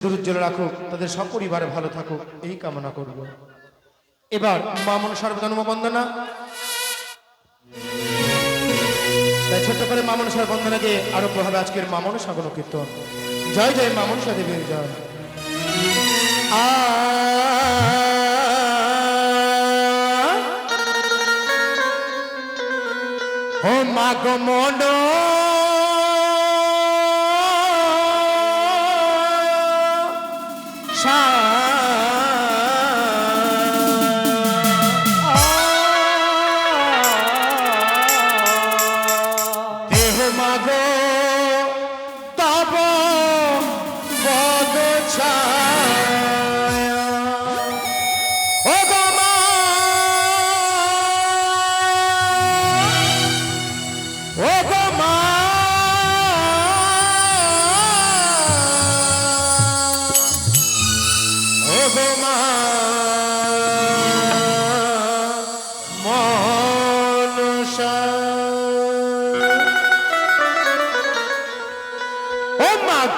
দুরুজ্জ্বল রাখুক তাদের সপরিবারে ভালো থাকুক এই কামনা করব। এবার মা মনসার জন্ম বন্দনা তাই ছোট্ট করে মা মনসার বন্দনা দিয়ে আরম্ভ হবে আজকের মা মনসা গণকীর্তন জয় জয় মা মনসা দেবীর জয়। আ ও গো মন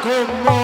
ও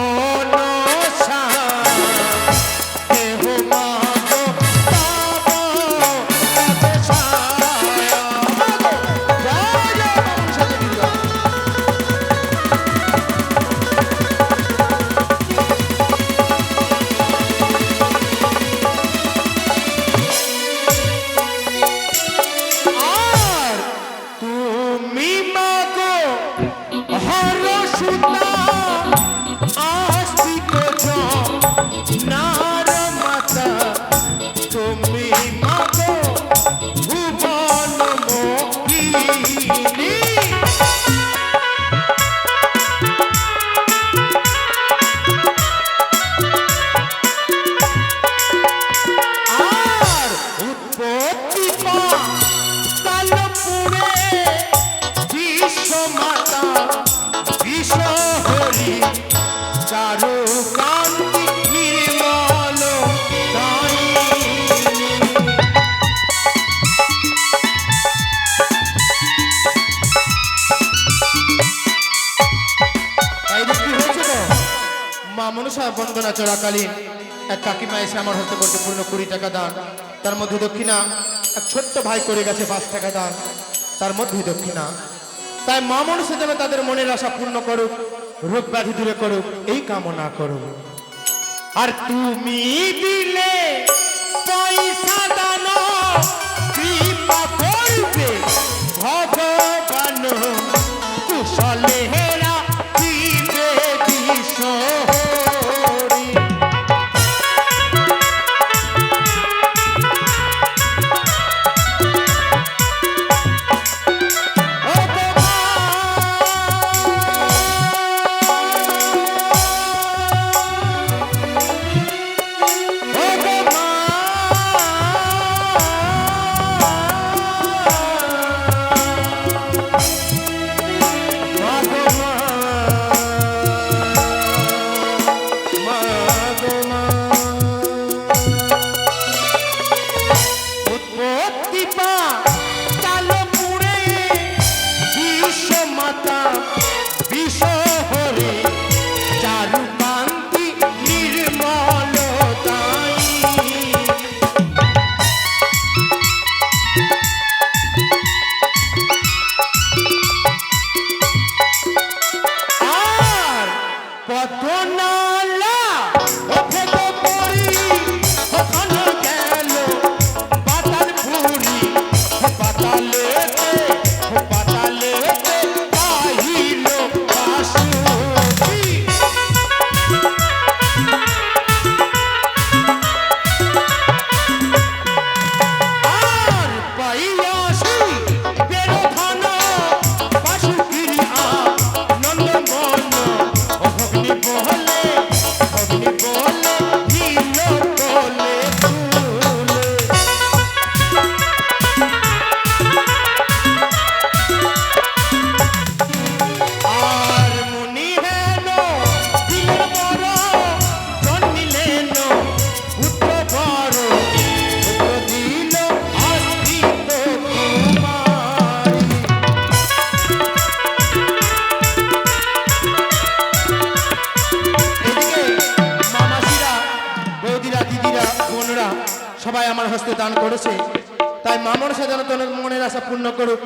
মা মনসা বন্দনা চলাকালীন এক কাকিমা এসে আমার হাতে করতে পূর্ণ কুড়ি টাকা দান। তার মধ্যে দক্ষিণা এক ছোট্ট ভাই করে গেছে পাঁচ টাকা দান। তার মধ্যে দক্ষিণা। তাই মা মনসা যেন তাদের মনের আশা পূর্ণ করুক, রোগ ব্যাধি দূরে করুক, এই কামনা করুক। আর তুমি দিলে পয়সা দান, কৃপা করবে ভগবান। দান করেছে। তাই মামর যেন তোর মনের আশা পূর্ণ করুক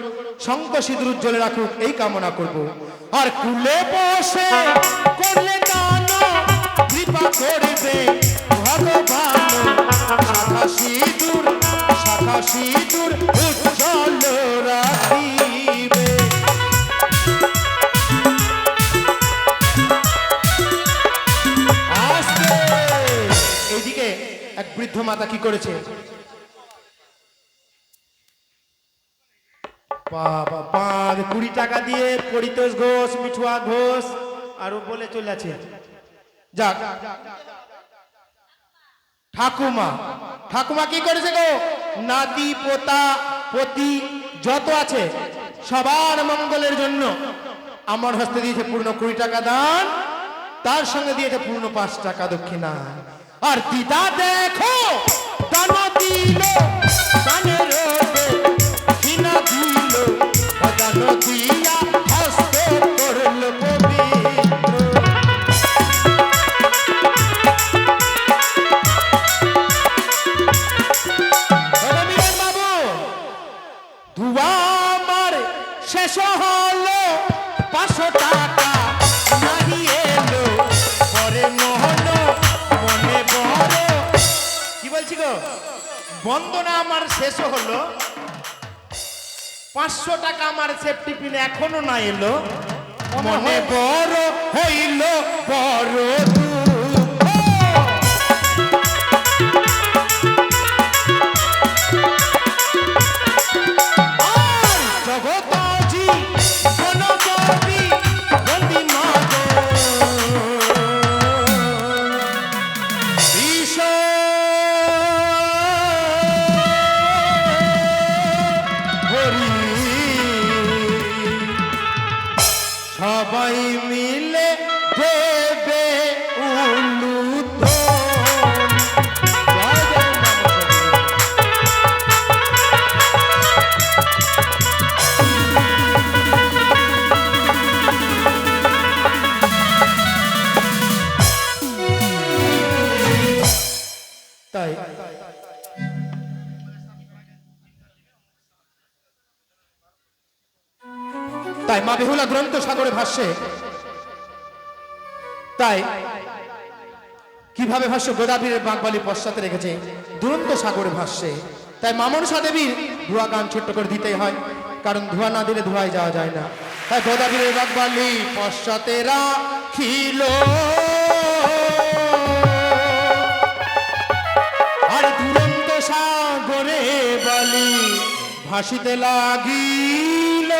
শঙ্খ সিঁদুর উজ্জ্বলে রাখুক, এই কামনা করব। আর কুলে বসে করলে দান, কৃপা করবে ভগবান শাখা সিঁদুর শাখা সিঁদুর উজ্জ্বল এইদিকে এক বৃদ্ধ মাতা কি করেছে? কুড়ি টাকা দিয়ে পরিতোষ ঘোষ, মিঠুয়া ঘোষ, আরও বলে চলে আছে যাক। ঠাকুমা ঠাকুমা কি করেছে গো? নাতি, পোতা, পতি, যত আছে, সবার মঙ্গলের জন্য আমার হস্তে দিয়েছে পূর্ণ কুড়ি টাকা দান, তার সঙ্গে দিয়েছে পূর্ণ পাঁচ টাকা দক্ষিণা। আর দিদা দেখো, দান দিল, দানের শেষ হলো, পাঁচশো টাকা নাহি এলো, পরে নহল, মনে বড় কি বলছি বন্দনা আমার শেষ হলো পাঁচশো টাকা আমার সেফটি পিন এখনও না এলো। মনে বড় হইল বড় তাই তাই মা বেহুলা গ্রন্থ সাগরে ভাষ্যে তাই কীভাবে ভাষ্য গোদাবীরের বাগবালি পশ্চাতে রেখেছে? দুরন্ত সাগরে ভাষ্যে তাই মামনসা দেবীর ধোয়া গান ছোট্ট করে দিতেই হয়, কারণ ধোয়া না দিলে ধোয়ায় যাওয়া যায় না। তাই গোদাবীরের বাগবালি পশ্চাতে রাখিল। সাগরে বালি ভাসিতে লাগিল